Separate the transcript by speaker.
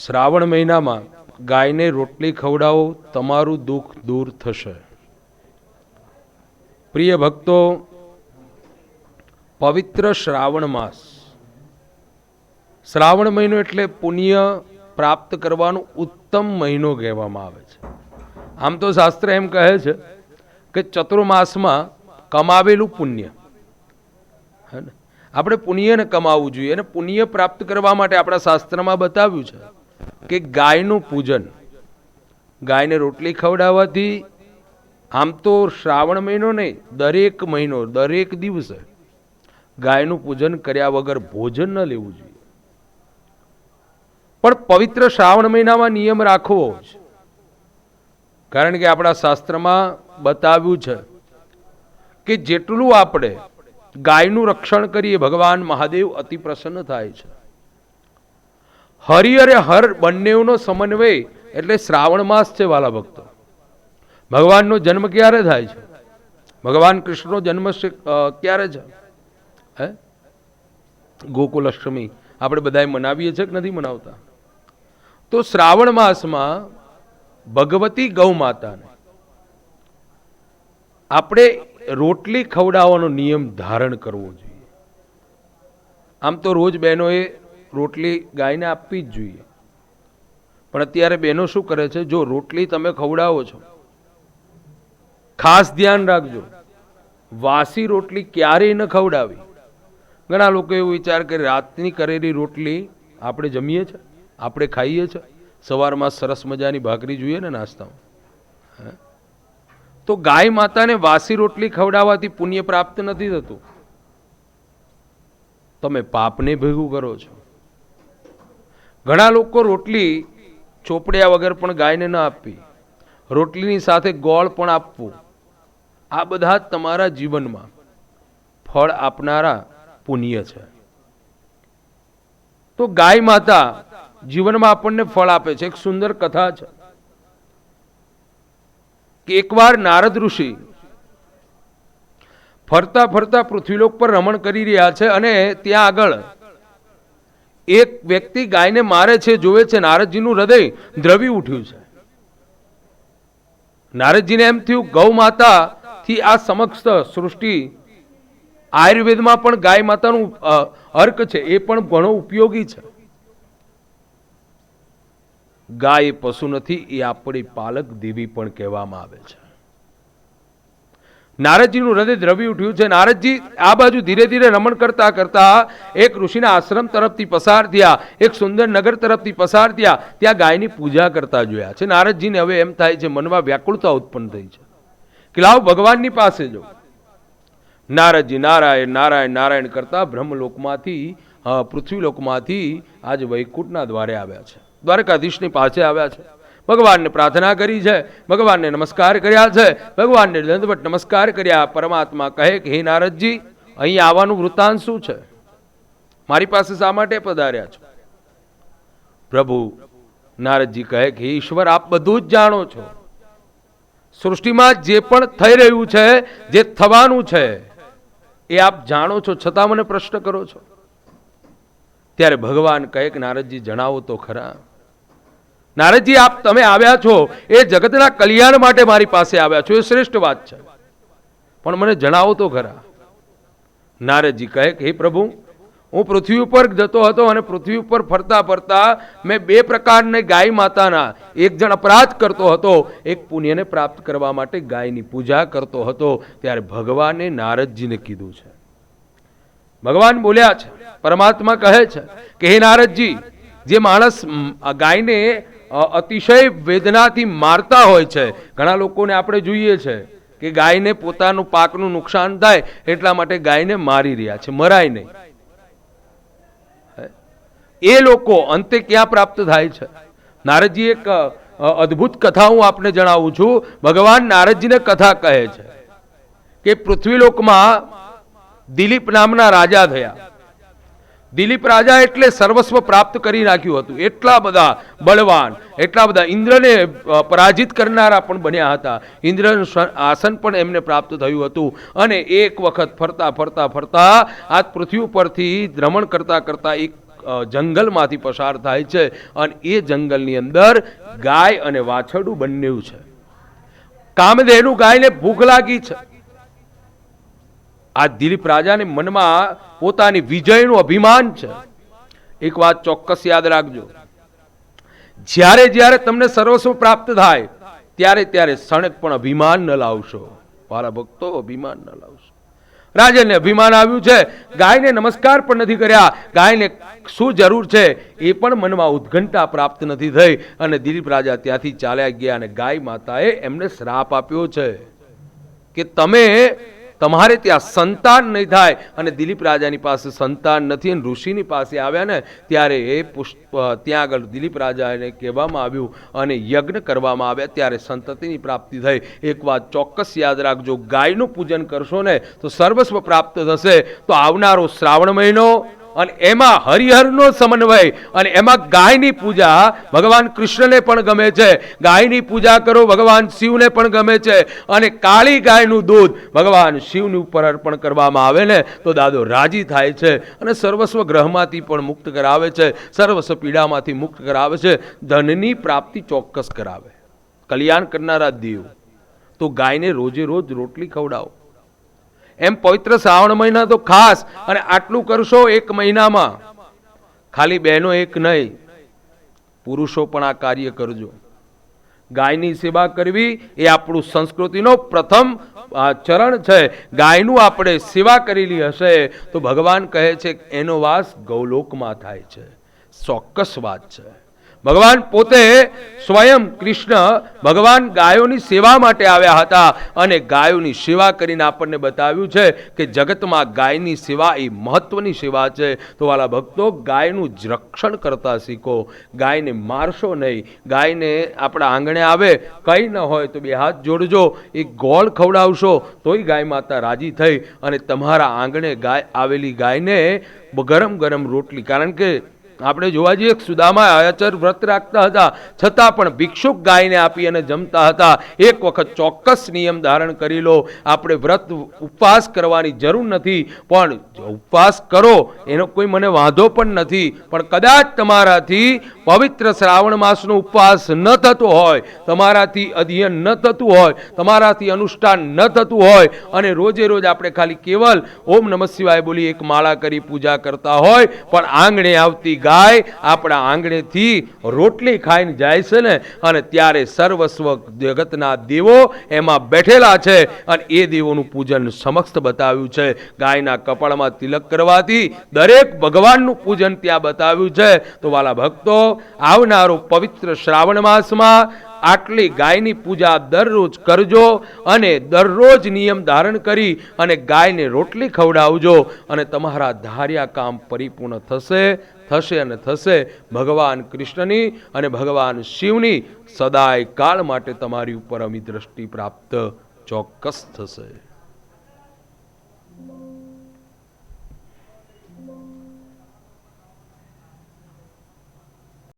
Speaker 1: શ્રાવણ મહિનામાં ગાયને રોટલી ખવડાવો, તમારું દુઃખ દૂર થશે. પ્રિય ભક્તો, પવિત્ર શ્રાવણ માસ. શ્રાવણ મહિનો એટલે પુણ્ય પ્રાપ્ત કરવાનો ઉત્તમ મહિનો કહેવામાં આવે છે. આમ તો શાસ્ત્ર એમ કહે છે કે ચતુર્માસમાં કમાવેલું પુણ્ય. હે ને? આપણે પુણ્યને કમાવવું જોઈએ અને પુણ્ય પ્રાપ્ત કરવા માટે આપણા શાસ્ત્રમાં બતાવ્યું છે કે ગાયનું પૂજન. ગાયને રોટલી ખવડાવવાથી આમ તો શ્રાવણ મહિનો નહીં, દરેક મહિનો, દરેક દિવસે ગાયનું પૂજન કર્યા વગર ભોજન ન લેવું જોઈએ. પણ પવિત્ર શ્રાવણ મહિનામાં નિયમ રાખવો છે કારણ કે આપણા શાસ્ત્રમાં બતાવ્યું છે કે જેટલું આપણે ગાયનું રક્ષણ કરીએ, ભગવાન મહાદેવ અતિ પ્રસન્ન થાય છે. હરિ અને હર બંનેનો સમન્વય એટલે શ્રાવણ માસ છે વાલા ભક્તો ભગવાનનો જન્મ ક્યારે થાય છે? ભગવાન કૃષ્ણનો જન્મ ક્યારે છે? હે? ગોકુલ અષ્ટમી આપણે બધાએ મનાવીએ છીએ કે નથી મનાવતા? તો શ્રાવણ માસમાં ભગવતી ગૌ માતાને આપણે રોટલી ખવડાવવાનો નિયમ ધારણ કરવો જોઈએ. આમ તો રોજ બહેનોએ રોટલી ગાયને આપવી જ જોઈએ. પણ અત્યારે બહેનો શું કરે છે? જો રોટલી તમે ખવડાવો છો, ખાસ ધ્યાન રાખજો. વાસી રોટલી ક્યારેય ન ખવડાવી. ઘણા લોકો એવો વિચાર કરે રાતની કરેલી રોટલી આપણે જમીએ છીએ આપણે ખાઈએ છીએ સવારમાં સરસ મજાની ભાખરી જોઈએ ને નાસ્તામાં? તો ગાય માતાને વાસી રોટલી ખવડાવવાથી પુણ્ય પ્રાપ્ત નથી થતું. તમે પાપને ભેગું કરો છો. ઘણા લોકો રોટલી ચોપડ્યા વગર પણ ગાયને ન આપવી રોટલીની સાથે ગોળ પણ આપવું. આ બધા તમારા જીવનમાં ફળ આપનારા પુણ્ય છે. તો ગાય માતા જીવનમાં આપણને ફળ આપે છે. એક સુંદર કથા છે. કે એકવાર નારદ ઋષિ ફરતા ફરતા પૃથ્વીલોક પર રમણ કરી રહ્યા છે અને ત્યાં આગળ એક વ્યક્તિ ગાયને મારે છે જોવે છે, નારદજીનું હૃદય દ્રવી ઉઠ્યું છે. નારદજીને એમ થયું, ગૌ માતા થી આ સમક્ષ સૃષ્ટિ આયુર્વેદમાં પણ ગાય માતાનું અર્ક છે, એ પણ ઘણો ઉપયોગી છે. ગાય પશુ નથી, એ આપણી પાલક દેવી પણ કહેવામાં આવે છે. નારદજીનું હૃદય દ્રવી ઉઠ્યું છે. નારદજી આ બાજુ ધીરે ધીરે રમણ કરતા કરતા એક ઋષિના આશ્રમ તરફથી પસાર થયા. એક સુંદર નગર તરફથી પસાર થયા. ત્યાં ગાયની પૂજા કરતા જોયા છે. નારદજીને હવે એમ થાય છે, મનમાં વ્યાકુળતા ઉત્પન્ન થઈ છે. કે લાવ ભગવાનની પાસે જો. નારદજી નારાયણ નારાયણ નારાયણ કરતા બ્રહ્મલોકમાંથી પૃથ્વીલોકમાંથી આજ વૈકુંઠના દ્વારે આવ્યા છે. દ્વારકાધીશની પાસે આવ્યા છે. ભગવાનને પ્રાર્થના કરી છે, ભગવાનને નમસ્કાર કર્યા છે, ભગવાનને દંડવટ નમસ્કાર કર્યા, પરમાત્મા કહે કે, હે નારદજી, અહીં આવવાનું વૃત્તાંત શું છે? મારી પાસે શા માટે પધાર્યા છો? પ્રભુ, નારદજી કહે કે, ઈશ્વર, આપ બધું જ જાણો છો. સૃષ્ટિમાં જે પણ થઈ રહ્યું છે, જે થવાનું છે, એ આપ જાણો છો છતાં મને પ્રશ્ન કરો છો. ત્યારે ભગવાન કહે કે, નારદજી, જણાવો તો ખરા. નારદજી, આપ તમે આવ્યા છો, એ જગતના કલ્યાણ માટે મારી પાસે આવ્યા છો, એ શ્રેષ્ઠ વાત છે. પણ મને જણાવો તો ખરા. નારદજી કહે કે, હે પ્રભુ, હું પૃથ્વી ઉપર જતો હતો અને પૃથ્વી ઉપર ફરતા ફરતા મેં બે પ્રકારને ગાય માતાના, એક જણ અપરાધ કરતો હતો, એક પુણ્યને પ્રાપ્ત કરવા માટે ગાયની પૂજા કરતો હતો. ત્યારે ભગવાને નારદજીને કીધું છે. ભગવાન બોલ્યા છે, પરમાત્મા કહે છે કે, હે નારદજી, જે માણસ ગાયને અતિશય વેદનાથી મારતા હોય છે. ઘણા લોકોને આપણે જોઈએ છે કે ગાયને પોતાનું પાકનું નુકસાન થાય એટલા માટે ગાયને મારી રહ્યા છે, મરાય નહીં. એ લોકો અંતે ક્યાં પ્રાપ્ત થાય છે? નારદજી એક અદ્ભુત કથા હું આપને જણાવું છું. ભગવાન નારદજીને કથા કહે છે કે પૃથ્વીલોકમાં દિલીપ નામના રાજા થયા. દિલીપ રાજા એટલે સર્વસ્વ પ્રાપ્ત કરી નાખ્યું હતું. એટલા બધા બળવાન, એટલા બધા ઇન્દ્રને પરાજિત કરનારા પણ બન્યા હતા. ઇન્દ્રનું આસન પણ એમને પ્રાપ્ત થયું હતું. અને એક વખત ફરતા ફરતા ફરતા આ પૃથ્વી ઉપરથી ભ્રમણ કરતા કરતા એક જંગલમાંથી પસાર થાય છે. અને એ જંગલની અંદર ગાય અને વાછરડું બંને છે. કામધેનું ગાયને ભૂખ લાગી છે. આ દિલીપ રાજાને મનમાં પોતાની વિજયનું અભિમાન છે. એક વાત ચોક્કસ યાદ રાખજો. જ્યારે જ્યારે તમને સર્વસ્વ પ્રાપ્ત થાય, ત્યારે ત્યારે સણક પણ અભિમાન ન લાવશો. મારા ભક્તો, અભિમાન ન લાવશો. રાજાને અભિમાન આવ્યું છે. ગાયને નમસ્કાર પણ નથી કર્યા. ગાયને શું જરૂર છે? એ પણ મનમાં ઉત્કંઠા પ્રાપ્ત નથી થઈ. અને દિલીપ રાજા ત્યાંથી ચાલ્યા ગયા અને ગાય માતાએ એમને શ્રાપ આપ્યો છે કે તમે તમારે ત્યાં સંતાન નહીં થાય. અને દિલીપ રાજાની પાસે સંતાન નથી અને ઋષિની પાસે આવ્યા ને ત્યારે એ પુષ્પ ત્યાં આગળ દિલીપ રાજાને કહેવામાં આવ્યું અને યજ્ઞ કરવામાં આવ્યા. ત્યારે સંતતિની પ્રાપ્તિ થઈ. એક વાત ચોક્કસ યાદ રાખજો, ગાયનું પૂજન કરશો ને તો સર્વસ્વ પ્રાપ્ત થશે. તો આવનારો શ્રાવણ મહિનો અને એમાં હરિહરનો સમન્વય અને એમાં ગાયની પૂજા ભગવાન કૃષ્ણને પણ ગમે છે. ગાયની પૂજા કરો, ભગવાન શિવને પણ ગમે છે. અને કાળી ગાયનું દૂધ ભગવાન શિવની ઉપર અર્પણ કરવામાં આવે ને, તો દાદો રાજી થાય છે અને સર્વસ્વ ગ્રહમાંથી પણ મુક્ત કરાવે છે, સર્વસ્વ પીડામાંથી મુક્ત કરાવે છે, ધનની પ્રાપ્તિ ચોક્કસ કરાવે. કલ્યાણ કરનારા દેવ, તો ગાયને રોજે રોજ રોટલી ખવડાવો. એમ પવિત્ર શ્રાવણ મહિના તો ખાસ, અને આટલું કરશો એક મહિનામાં. ખાલી બહેનો એક નહીં, પુરુષો પણ આ કાર્ય કરજો. ગાયની સેવા કરવી એ આપણું સંસ્કૃતિનો પ્રથમ ચરણ છે. ગાયનું આપણે સેવા કરેલી હશે તો ભગવાન કહે છે એનો વાસ ગૌલોકમાં થાય છે. ચોક્કસ વાત છે. ભગવાન પોતે સ્વયં કૃષ્ણ ભગવાન ગાયોની સેવા માટે આવ્યા હતા અને ગાયોની સેવા કરીને આપણને બતાવ્યું છે કે જગતમાં ગાયની સેવા એ મહત્વની સેવા છે. તો વાલા ભક્તો, ગાયનું રક્ષણ કરતા શીખો. ગાયને મારશો નહીં. ગાયને આપણા આંગણે આવે, કંઈ ન હોય તો બે હાથ જોડજો. એ ગોળ ખવડાવશો તોય ગાય માતા રાજી થઈ અને તમારા આંગણે ગાય, આવેલી ગાયને ગરમ ગરમ રોટલી. કારણ કે આપણે જોવા જઈએ સુદામા આચર વ્રત રાખતા હતા. છતાં પણ ભિક્ષુક ગાયને આપી અને જમતા હતા. એક વખત ચોક્કસ નિયમ ધારણ કરી લો, આપણે વ્રત ઉપવાસ કરવાની જરૂર નથી, પણ ઉપવાસ કરો, એનો કોઈ મને વાંધો પણ નથી. પણ કદાચ તમારાથી પવિત્ર શ્રાવણ માસનો ઉપવાસ ન થતો હોય, તમારાથી અધ્યયન ન થતું હોય, તમારાથી અનુષ્ઠાન ન થતું હોય, અને રોજે રોજ આપણે ખાલી કેવલ ઓમ નમઃ શિવાય બોલી એક માળા કરી પૂજા કરતા હોય, પણ આંગણે આવતી ગાય આપણા આંગણેથી રોટલી ખાઈને જાય છે ને, અને ત્યારે સર્વસ્વ જગતના દેવો એમાં બેઠેલા છે અને એ દેવોનું પૂજન સમક્ષ બતાવ્યું છે. ગાયના કપાળમાં તિલક કરવાથી દરેક ભગવાનનું પૂજન ત્યાં બતાવ્યું છે. તો વાલા ભક્તો, આવનારો પવિત્ર શ્રાવણ માસમાં આટલી ગાયની પૂજા દરરોજ કરજો અને દરરોજ નિયમ ધારણ કરી અને ગાયને રોટલી ખવડાવજો અને તમારા ધાર્યા કામ પરિપૂર્ણ થશે. થશે અને થશે. ભગવાન કૃષ્ણની અને ભગવાન શિવની સદાય કાળ માટે તમારી ઉપર અમી દ્રષ્ટિ પ્રાપ્ત ચોક્કસ થશે.